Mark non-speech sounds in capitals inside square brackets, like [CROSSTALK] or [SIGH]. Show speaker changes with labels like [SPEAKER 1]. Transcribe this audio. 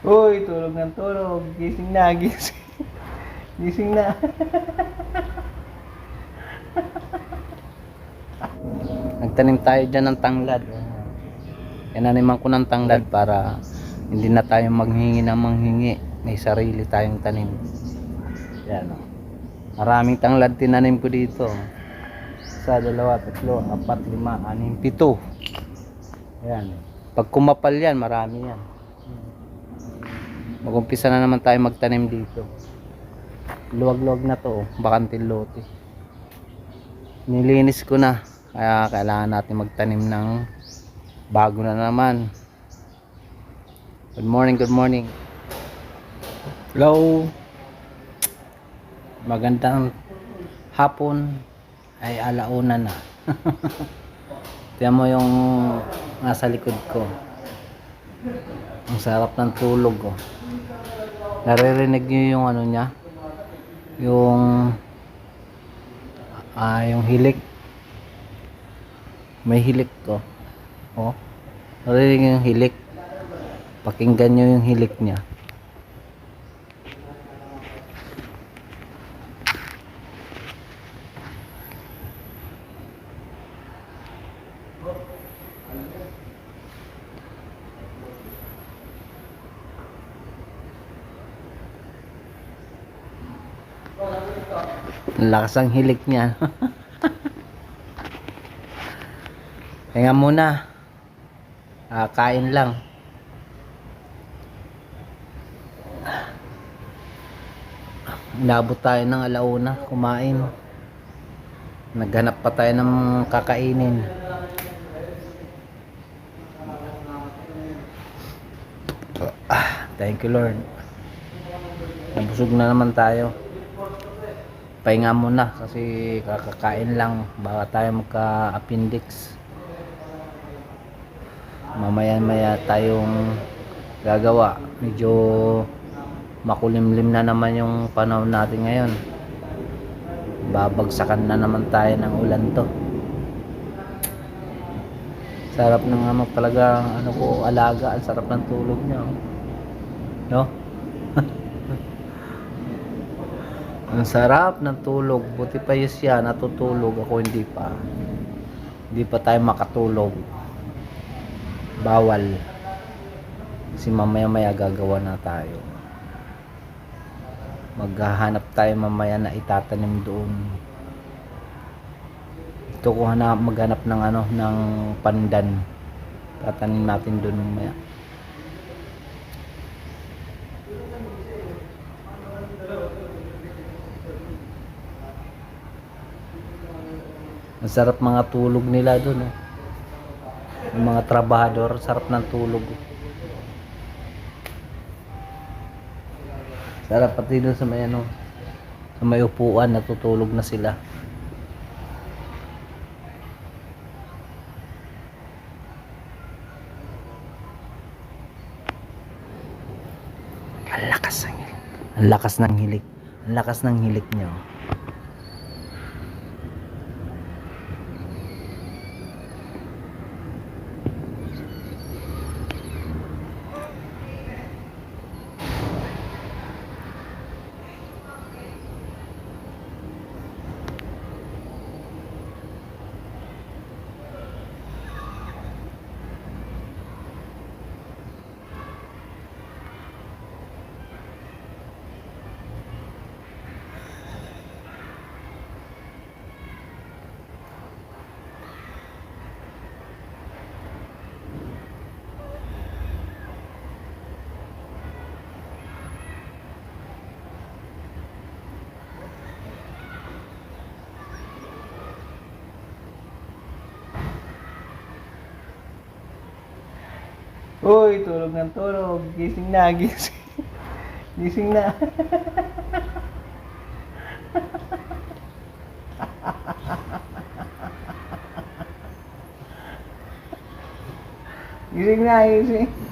[SPEAKER 1] Uy, tulog ng tulog. Gising na, gising. [LAUGHS] Gising na. Nagtanim tayo dyan ng tanglad. Inaniman ko ng tanglad para hindi na tayo maghingi ng manghingi. May sarili tayong tanim. Yan. oh. Maraming tanglad tinanim ko dito. Isa, dalawa, tatlo, apat, lima, anim, pito. Yan. Pag kumapal yan, marami yan. Mag-umpisa na naman tayo magtanim dito. Luwag-luwag na to, oh. bakanting lote. Nilinis ko na. Kaya kailangan natin magtanim ng bago na naman. Good morning, good morning. Hello. Magandang hapon ay alauna na. [LAUGHS] Tiyan mo yung nasa likod ko. Ang sarap ng tulog ko. Naririnig niyo yung ano niya? Yung ah yung hilik. May hilik ko. Oh. Naririnig yung hilik. Pakinggan niyo yung hilik niya. Lakas ang hilik niya. Kaya muna. Ah, kain lang. Inabot tayo ng alauna, kumain. Naghanap pa tayo ng kakainin. Ah, thank you Lord. Nabusog na naman tayo pahinga muna kasi kakakain lang. Baka tayo magka appendix mamaya maya tayong gagawa. Medyo makulimlim na naman yung panahon natin ngayon. Babagsakan na naman tayo ng ulan to. Sarap ng ano talaga ano ko alaga. Ang sarap ng tulog niya oh. no Ang sarap ng tulog. Buti pa yun siya, natutulog. Ako hindi pa. Hindi pa tayo makatulog. Bawal. Kasi mamaya maya gagawa na tayo. Maghahanap tayo mamaya na itatanim doon. Ito ko na maghanap ng ano, ng pandan. Tatanim natin doon mamaya. Ang sarap mga tulog nila doon. Eh. Yung mga trabahador, sarap ng tulog. Sarap pati doon sa may ano, sa may upuan, natutulog na sila. Ang lakas ng hilik. Ang lakas ng hilik. Ang lakas ng hilik niyo. Uy, tulog ng tulog. Gising na, gising. [LAUGHS] [LAUGHS] Gising na. gising na, gising.